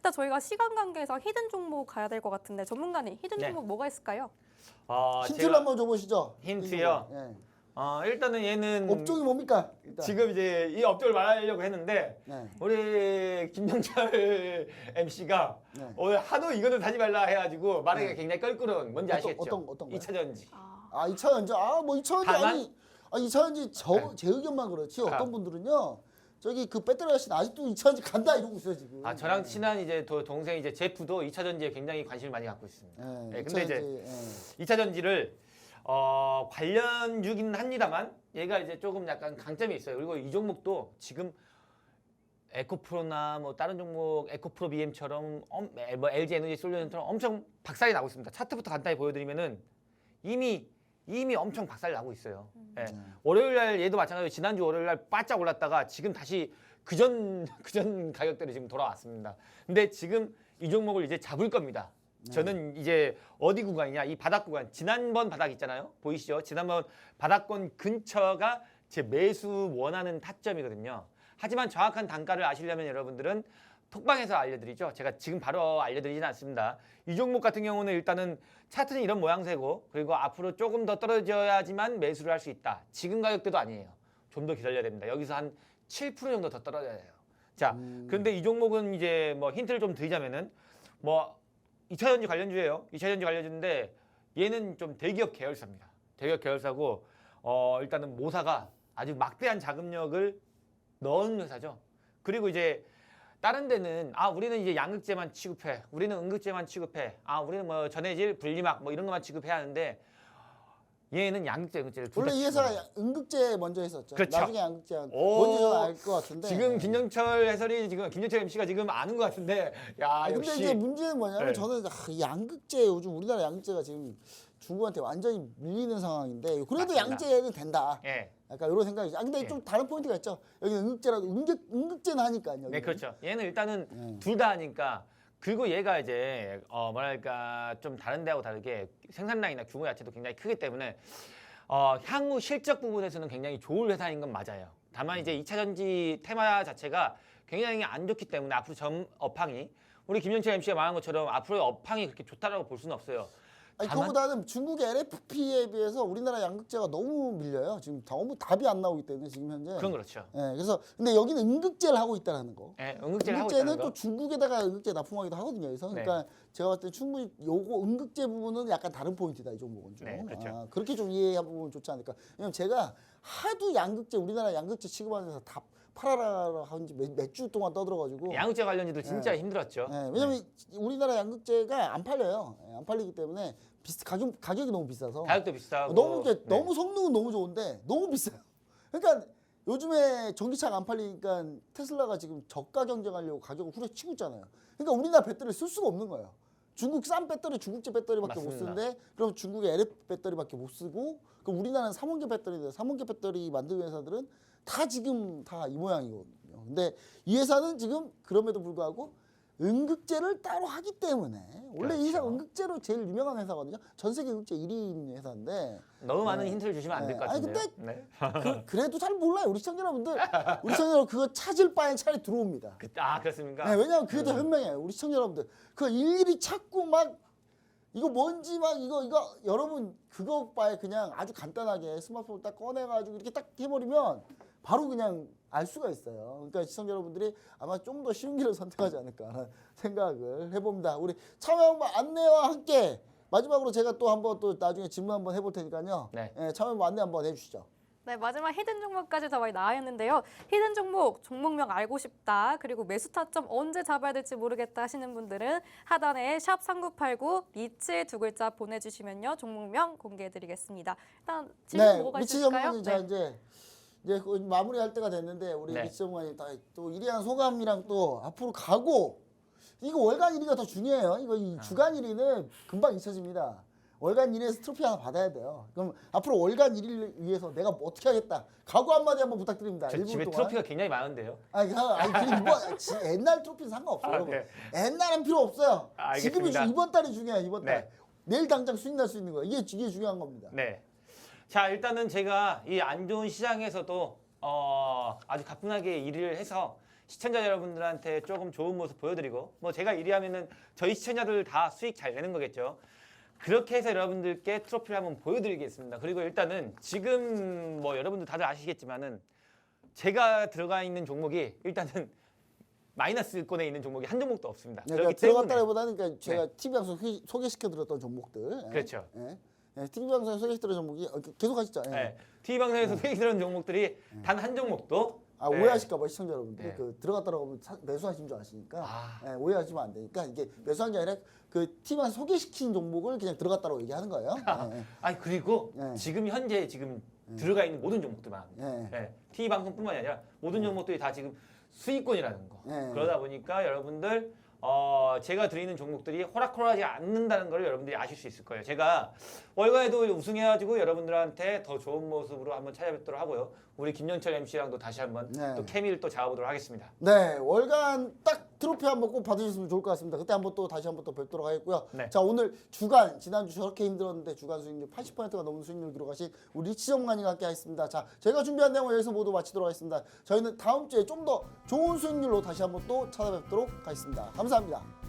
일단 저희가 시간 관계상 히든 종목 가야 될 것 같은데 전문가님 히든 네. 종목 뭐가 있을까요? 어, 힌트를 한번 줘보시죠. 힌트요? 예. 어, 일단은 얘는 업종이 뭡니까? 일단. 지금 이제 이 업종을 말하려고 했는데 네. 우리 김영철 MC가 네. 오늘 하도 이거는 사지 말라 해가지고 말하기가 네. 굉장히 껄끄러운 뭔지 어떤- 아시겠죠? 어떤- 어떤 거요? 2차 전지. 아, 아 2차 연지 아뭐 2차 연지 다만- 아니 아 2차 연지 저 네. 제 의견만 그렇지 어떤 아. 분들은요 저기 그 배터리 아저씨 아직도 2차 연지 간다 이러고 있어요 지금. 아 저랑 친한 이제 도- 동생 이제 제프도 2차 전지에 굉장히 관심을 많이 갖고 있습니다. 예, 네, 2차 근데 이제 연지, 예. 2차 전지를 어, 관련주긴 합니다만 얘가 이제 조금 약간 강점이 있어요. 그리고 이 종목도 지금 에코프로나 뭐 다른 종목 에코프로 BM처럼 엄, 에, 뭐 LG 에너지 솔루션처럼 엄청 박살이 나고 있습니다. 차트부터 간단히 보여드리면은 이미 이미 엄청 박살이 나고 있어요. 예. 월요일 날 얘도 마찬가지로 지난주 월요일 날 바짝 올랐다가 지금 다시 그전 그전 가격대로 지금 돌아왔습니다. 근데 지금 이 종목을 이제 잡을 겁니다. 저는 이제 어디 구간이냐 이 바닥 구간 지난번 바닥 있잖아요 보이시죠 지난번 바닥권 근처가 제 매수 원하는 타점이거든요 하지만 정확한 단가를 아시려면 여러분들은 톡방에서 알려드리죠. 제가 지금 바로 알려드리진 않습니다. 이 종목 같은 경우는 일단은 차트는 이런 모양새고 그리고 앞으로 조금 더 떨어져야지만 매수를 할 수 있다. 지금 가격대도 아니에요. 좀 더 기다려야 됩니다. 여기서 한 7% 정도 더 떨어져야 돼요. 자 그런데 이 종목은 이제 뭐 힌트를 좀 드리자면은 뭐 2차 전지 관련주예요. 2차 전지 관련주인데 얘는 좀 대기업 계열사입니다. 대기업 계열사고 어 일단은 모사가 아주 막대한 자금력을 넣은 회사죠. 그리고 이제 다른 데는 아 우리는 이제 양극재만 취급해. 우리는 음극재만 취급해. 아 우리는 뭐 전해질 분리막 뭐 이런 것만 취급해야 하는데 얘는 양극재, 음극재를 둘다 원래 이. 회사가 응급제 먼저 했었죠. 그렇죠. 나중에 양극제 한 오, 뭔지 저는 알것 같은데. 지금 김영철 해설이 지금 김영철 MC가 지금 아는 것 같은데 야 아, 근데 역시 이제 문제는 뭐냐면 네. 저는 아, 이 양극재 요즘 우리나라 양극재가 지금 중국한테 완전히 밀리는 상황인데 그래도 맞습니다. 양극재는 된다. 예. 약간 이런 생각이죠. 아 근데 예. 좀 다른 포인트가 있죠. 여기 응급제라도 응급 응급제는 하니까요. 네. 그렇죠. 얘는 일단은 네. 둘다 하니까 그리고 얘가 이제 어 뭐랄까 좀 다른 데하고 다르게 생산 라인이나 규모 자체도 굉장히 크기 때문에 어 향후 실적 부분에서는 굉장히 좋은 회사인 건 맞아요. 다만 이제 2차 전지 테마 자체가 굉장히 안 좋기 때문에 앞으로 점 업황이 우리 김영철 MC가 말한 것처럼 앞으로의 업황이 그렇게 좋다라고 볼 수는 없어요. 아니 다만- 그거보다는 중국의 LFP에 비해서 우리나라 양극재가 너무 밀려요. 지금 너무 답이 안 나오기 때문에 지금 현재. 그건 그렇죠. 예, 그래서 근데 여기는 응급제를 하고 있다라는 거. 예, 응급제를 하고 있다는 또 거. 중국에다가 응급제 납품하기도 하거든요. 그래서 네. 그러니까 제가 봤을 때 충분히 요거 응급제 부분은 약간 다른 포인트다 이 종목은 좀. 네, 그렇죠. 아, 그렇게 좀 이해해보면 좋지 않을까. 왜냐면 제가 하도 양극재 우리나라 양극재 취급하는 데서 다 팔아라 하는지 몇 주 동안 떠들어가지고. 양극재 관련주도 진짜 네. 힘들었죠. 예, 왜냐면 우리나라 양극재가 안 팔려요. 예, 안 팔리기 때문에 비싸, 가격 가격이 너무 비싸서. 가격도 비싸고 너무 이제 네. 너무 성능은 너무 좋은데 너무 비싸요. 그러니까 요즘에 전기차가 안 팔리니까 테슬라가 지금 저가 경쟁하려고 가격을 후려치고 있잖아요. 그러니까 우리나라 배터리를 쓸 수가 없는 거예요. 중국 싼 배터리 중국제 배터리밖에 못 맞습니다. 쓰는데 그럼 중국의 LF 배터리밖에 못 쓰고 그럼 우리나라는 삼원계 배터리인데 삼원계 배터리 만드는 회사들은 다 지금 다 이 모양이거든요. 근데 이 회사는 지금 그럼에도 불구하고 응급제를 따로 하기 때문에 원래 이 회사 그렇죠. 응급제로 제일 유명한 회사거든요. 전 세계 응급제 1위인 회사인데 너무 많은 네. 힌트를 주시면 안 될것 네. 아니, 같은데요. 네. 그, 그래도 잘 몰라요 우리 시청자 여러분들 우리 시청자 여러분 그거 찾을 바엔 차라리 들어옵니다 그, 아 그렇습니까? 네, 왜냐면 그게 더 현명해요 우리 시청자 여러분들 그 일일이 찾고 막 이거 뭔지 막 이거 이거 여러분 그거 바에 그냥 아주 간단하게 스마트폰 딱 꺼내가지고 이렇게 딱 해버리면 바로 그냥 알 수가 있어요 그러니까 시청자 여러분들이 아마 좀 더 쉬운 길을 선택하지 않을까 생각을 해봅니다 우리 참여 안내와 함께 마지막으로 제가 또 한번 또 나중에 질문 한번 해볼 테니까요 네. 예, 참여 안내 한번 해주시죠 네, 마지막 히든 종목까지 다 많이 나왔는데요. 히든 종목, 종목명 알고 싶다. 그리고 매수 타점 언제 잡아야 될지 모르겠다 하시는 분들은 하단에 샵 3989 리츠 두 글자 보내주시면요. 종목명 공개해드리겠습니다. 일단 질문 뭐가 네, 미치 있을까요? 전문가님 자 이제 이제 그 마무리할 때가 됐는데 우리 네. 미치 전문가님 다또 일이한 소감이랑 또 앞으로 가고 이거 월간 1위가 더 중요해요. 이거 이 아. 주간 1위는 금방 잊혀집니다. 월간 1위에서 트로피 하나 받아야 돼요. 그럼 앞으로 월간 1위를 위해서 내가 뭐 어떻게 하겠다. 각오 한마디 한번 부탁드립니다. 저 1분 집에 동안. 트로피가 굉장히 많은데요. 아니, 그, 아니, 그 지- 옛날 트로피는 상관없어요. 아, 여러분. 네. 옛날은 필요 없어요. 아, 지금이. 중- 이번 달이 중요해요. 이번 달. 네. 내일 당장 수익 날 수 있는 거예요. 이게 이게 중요한 겁니다. 네. 자 일단은 제가 이 안 좋은 시장에서도 어, 아주 가뿐하게 일을 해서 시청자 여러분들한테 조금 좋은 모습 보여드리고 뭐 제가 1위 하면은 저희 시청자들 다 수익 잘 내는 거겠죠. 그렇게 해서 여러분들께 트로피를 한번 보여드리겠습니다. 그리고 일단은 지금 뭐 여러분들 다들 아시겠지만은 제가 들어가 있는 종목이 일단은 마이너스권에 있는 종목이 한 종목도 없습니다. 네, 그러니까 때문에 들어갔다기보다는 그러니까 제가 TV 방송 소개시켜 드렸던 종목들. 예. 그렇죠. 예. 예, TV 방송에 소개시켜 드린 종목이 어, 계속 하시죠. 예. 네. TV 방송에서 소개해 드린 종목들이 단 한 종목도 아 네. 오해하실까봐 시청자 여러분들이 네. 그 들어갔다라고 하면 사- 매수하신 줄 아시니까 아. 예, 오해하시면 안 되니까 이게 매수한 게 아니라 그 팀에서 소개시킨 종목을 그냥 들어갔다라고 얘기하는 거예요. 예, 아니 그리고 네. 지금 현재 지금 들어가 있는 모든 종목들만 예. 네. TV 방송뿐만이 아니라 모든 종목들이 다 지금 수익권이라는 거. 네. 그러다 보니까 여러분들 어, 제가 드리는 종목들이 호락호락하지 않는다는 걸 여러분들이 아실 수 있을 거예요. 제가 월간에도 우승해가지고 여러분들한테 더 좋은 모습으로 한번 찾아뵙도록 하고요. 우리 김영철 MC랑도 다시 한번 네. 또 케미를 또 잡아보도록 하겠습니다. 네, 월간 딱 트로피 한번 꼭 받으셨으면 좋을 것 같습니다. 그때 한번 또 다시 한번 또 뵙도록 하겠고요. 네. 자, 오늘 주간 지난주 저렇게 힘들었는데 주간 수익률 80%가 넘는 수익률 기록하신 우리 전문가님과 함께 하겠습니다. 자, 제가 준비한 내용은 여기서 모두 마치도록 하겠습니다. 저희는 다음 주에 좀 더 좋은 수익률로 다시 한번 또 찾아뵙도록 하겠습니다. 감사합니다.